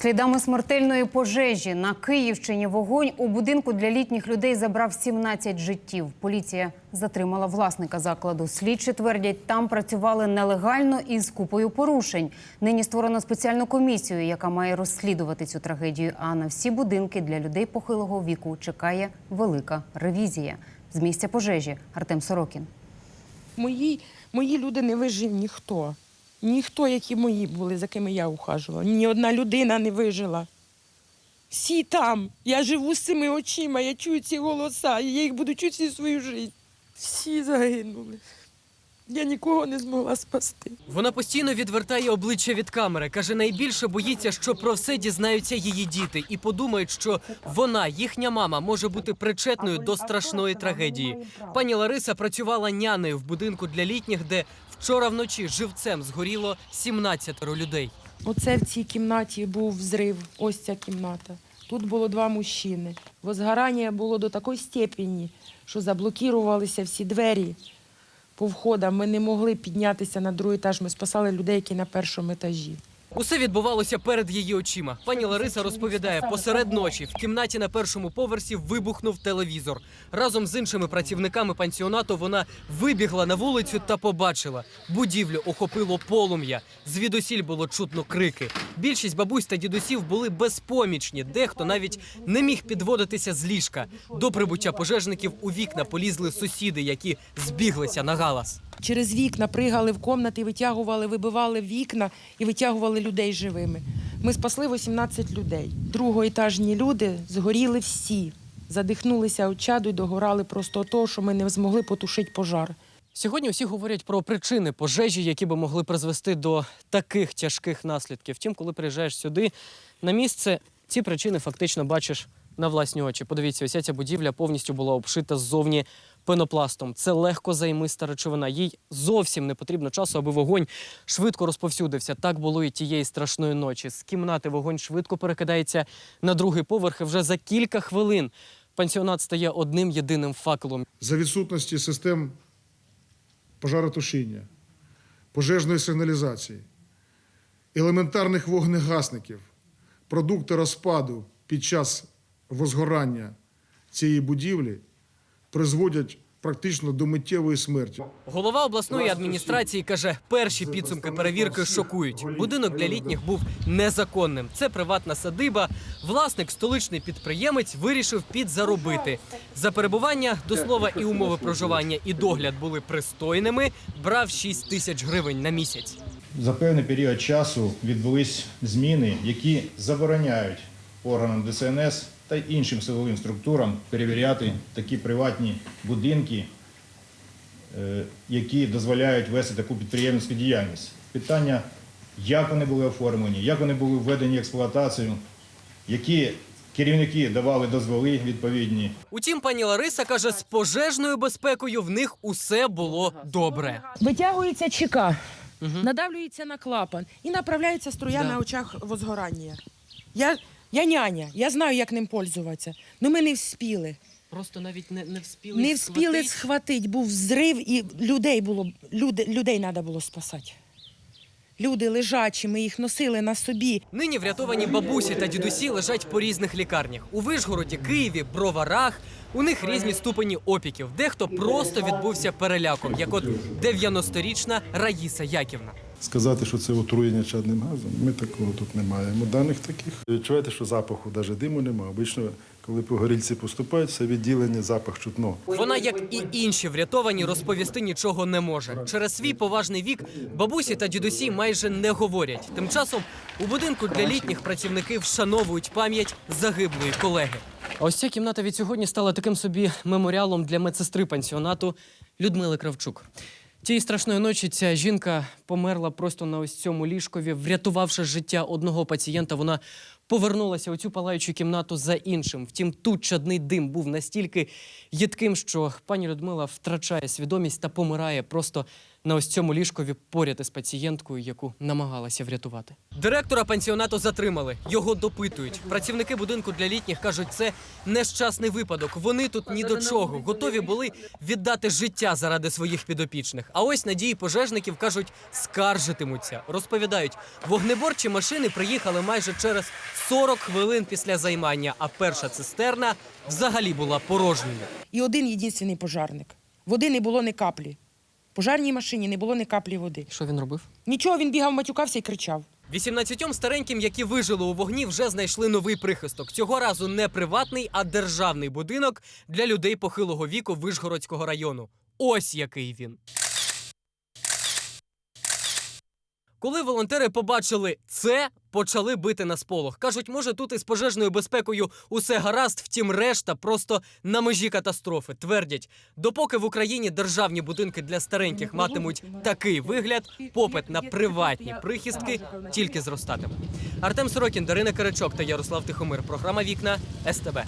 Слідами смертельної пожежі на Київщині вогонь у будинку для літніх людей забрав 17 життів. Поліція затримала власника закладу. Слідчі твердять, там працювали нелегально і з купою порушень. Нині створено спеціальну комісію, яка має розслідувати цю трагедію. А на всі будинки для людей похилого віку чекає велика ревізія. З місця пожежі Артем Сорокін. Мої, мої люди не вижив ніхто. Ніхто, які мої були, за кими я ухажувала. Ні одна людина не вижила. Всі там. Я живу з цими очима, я чую ці голоса, і я їх буду чути всю свою життя. Всі загинули. Я нікого не змогла спасти. Вона постійно відвертає обличчя від камери. каже, найбільше боїться, що про все дізнаються її діти, і подумають, що вона, їхня мама, може бути причетною до страшної трагедії. Пані Лариса працювала нянею в будинку для літніх, де вчора вночі живцем згоріло 17 людей. Оце в цій кімнаті був взрив, ось ця кімната. Тут було два мужчини. Возгорання було до такої степені, що заблокірувалися всі двері по входам. Ми не могли піднятися на другий етаж. Ми спасали людей, які на першому етажі. Усе відбувалося перед її очима. Пані Лариса розповідає, посеред ночі в кімнаті на першому поверсі вибухнув телевізор. Разом з іншими працівниками пансіонату вона вибігла на вулицю та побачила. Будівлю охопило полум'я. Звідусіль було чутно крики. Більшість бабусь та дідусів були безпомічні. Дехто навіть не міг підводитися з ліжка. До прибуття пожежників у вікна полізли сусіди, які збіглися на галас. Через вікна пригали в комнати, витягували, вибивали вікна і витягували людей живими. Ми спасли 18 людей. Другоетажні люди згоріли всі, задихнулися від чаду і догорали просто того, що ми не змогли потушити пожар. Сьогодні усі говорять про причини пожежі, які би могли призвести до таких тяжких наслідків. Втім, коли приїжджаєш сюди на місце, ці причини фактично бачиш на власні очі. Подивіться, ось ця будівля повністю була обшита ззовні пенопластом. Це легко займиста речовина. Їй зовсім не потрібно часу, аби вогонь швидко розповсюдився. Так було і тієї страшної ночі. З кімнати вогонь швидко перекидається на другий поверх. І вже за кілька хвилин пансіонат стає одним єдиним факелом. за відсутності систем пожаротушіння, пожежної сигналізації, елементарних вогнегасників, продукти розпаду під час возгорання цієї будівлі призводять практично до миттєвої смерті. Голова обласної адміністрації каже, перші підсумки перевірки шокують. Будинок для літніх був незаконним. Це приватна садиба. Власник, столичний підприємець, вирішив підзаробити. За перебування до слова і умови проживання і догляд були пристойними. Брав 6 тисяч гривень на місяць. За певний період часу відбулись зміни, які забороняють органам ДСНС та й іншим силовим структурам перевіряти такі приватні будинки, е, які дозволяють вести таку підприємницьку діяльність. Питання, як вони були оформлені, як вони були введені в експлуатацію, які керівники давали дозволи відповідні. Утім, пані Лариса каже, з пожежною безпекою в них усе було добре. Витягується ЧК, надавлюється на клапан і направляється струя Да. на очах возгорання. Я, я няня, я знаю, як ним пользуватися. але ми не вспіли. Просто навіть не, не вспіли. Не вспіли схватити, був взрив, і людей було люди, людей треба було спасати. Люди лежачі, ми їх носили на собі. Нині врятовані бабусі та дідусі лежать по різних лікарнях. У Вишгороді, Києві, Броварах. У них різні ступені опіків. Дехто просто відбувся переляком, як от 90-річна Раїса Яківна. Сказати, що це отруєння чадним газом, ми такого тут не маємо. Даних таких. Відчуваєте, що запаху навіть диму немає. Обично, коли по горільці поступають, все відділення, запах чутно. Вона, як і інші врятовані, розповісти нічого не може. Через свій поважний вік бабусі та дідусі майже не говорять. Тим часом у будинку для літніх працівники вшановують пам'ять загиблої колеги. А ось ця кімната від сьогодні стала таким собі меморіалом для медсестри пансіонату Людмили Кравчук. Тієї страшної ночі ця жінка померла просто на ось цьому ліжкові, врятувавши життя одного пацієнта. Вона повернулася у цю палаючу кімнату за іншим. Втім, тут чадний дим був настільки їдким, що пані Людмила втрачає свідомість та помирає просто на ось цьому ліжкові поряд із пацієнткою, яку намагалася врятувати. Директора пансіонату затримали. Його допитують. Працівники будинку для літніх кажуть, це нещасний випадок. Вони тут ні до чого. Готові були віддати життя заради своїх підопічних. А ось надії пожежників кажуть, скаржитимуться. Розповідають, вогнеборчі машини приїхали майже через 40 хвилин після займання, а перша цистерна взагалі була порожньою. І один єдиний пожарник. Води не було ні каплі. Пожарній машині не було ні каплі води. Що він робив? Нічого, він бігав, матюкався і кричав. 18 стареньким, які вижили у вогні, вже знайшли новий прихисток. Цього разу не приватний, а державний будинок для людей похилого віку Вишгородського району. Ось який він. Коли волонтери побачили це, почали бити на сполох. Кажуть, може, тут із пожежною безпекою усе гаразд, втім, решта просто на межі катастрофи. Твердять, допоки в Україні державні будинки для стареньких матимуть такий вигляд, попит на приватні прихистки тільки зростатиме. Артем Сорокін, Дарина Карачок та Ярослав Тихомир. Програма Вікна СТБ.